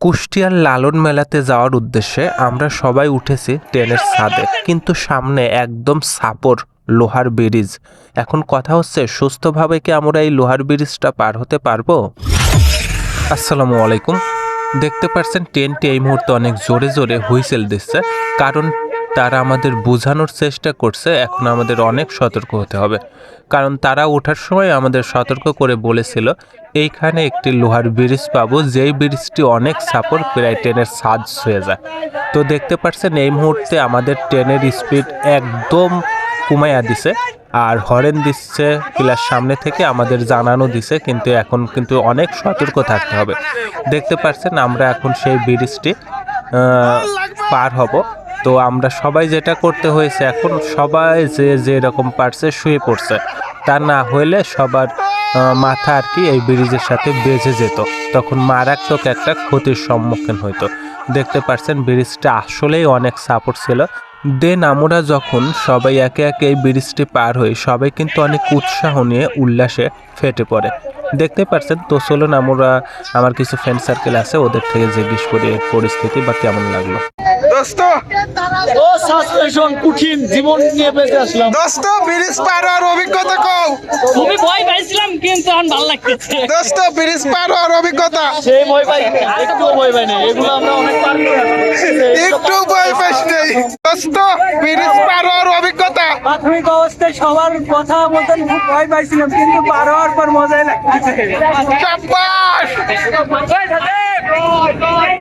কুষ্টিয়ার লালন মেলাতে যাওয়ার উদ্দেশ্যে আমরা সবাই উঠেছি ট্রেনের ছাদে। কিন্তু সামনে একদম সাপর লোহার ব্রিজ। এখন কথা হচ্ছে, সুস্থভাবে কি আমরা এই লোহার ব্রিজটা পার হতে পারব? আসসালামু আলাইকুম। দেখতে পাচ্ছেন, ট্রেনটি এই মুহূর্তে অনেক জোরে জোরে হুইসেল দিচ্ছে। কারণ তারা আমাদের বোঝানোর চেষ্টা করছে, এখন আমাদের অনেক সতর্ক হতে হবে। কারণ তারা ওঠার সময় আমাদের সতর্ক করে বলেছিল, এইখানে একটি লোহার ব্রিজ পাবো, যেই ব্রিজটি অনেক সাপোর, প্রায় ট্রেনের সাজ হয়ে যায়। তো দেখতে পাচ্ছেন, এই মুহূর্তে আমাদের ট্রেনের স্পিড একদম কমাইয়া দিছে, আর হরেন দিচ্ছে প্লাস সামনে থেকে, আমাদের জানানো দিছে, কিন্তু এখন কিন্তু অনেক সতর্ক থাকতে হবে। দেখতে পাচ্ছেন, আমরা এখন সেই ব্রিজটি পার হব। তো আমরা সবাই যেটা করতে হয়েছে এখন সবাই যে যেরকম পারছে শুয়ে পড়ছে। তা না হলে সবার মাথা আর কি এই ব্রিজের সাথে বেজে যেত। তখন মারাত্মক একটা ক্ষতির সম্মুখীন হইতো। দেখতে পাচ্ছেন ব্রিজটা আসলেই অনেক সাপোর্ট ছিল। দেন আমরা যখন সবাই একে একে এই ব্রিজটি পার হই, সবাই কিন্তু অনেক উৎসাহ নিয়ে উল্লাসে ফেটে পড়ে। দেখতে পাচ্ছেন তো চলুন আমরা আমার কিছু ফ্রেন্ড সার্কেল আছে ওদের থেকে জিজ্ঞেস করি এর পরিস্থিতি বা কেমন লাগল। দোস্ত! ও সাসপেনশন কঠিন জীবন নিয়ে বেঁচে আসলাম। দোস্ত ব্রিজ পার হওয়ার অভিজ্ঞতা কও। খুবই ভয় পাইছিলাম কিন্তু এখন ভালো লাগতেছে। দোস্ত ব্রিজ পার হওয়ার অভিজ্ঞতা। সেই ভয় পাই একটু ভয় পাই না এগুলো আমরা অনেক পার করে একটু ভয় পাস নেই। দোস্ত ব্রিজ পার হওয়ার প্রাথমিক অবস্থায় সবার কথা মতন খুব ভয় পাইছিলাম কিন্তু পার হওয়ার পর মজাই লাগছে সাব্বাস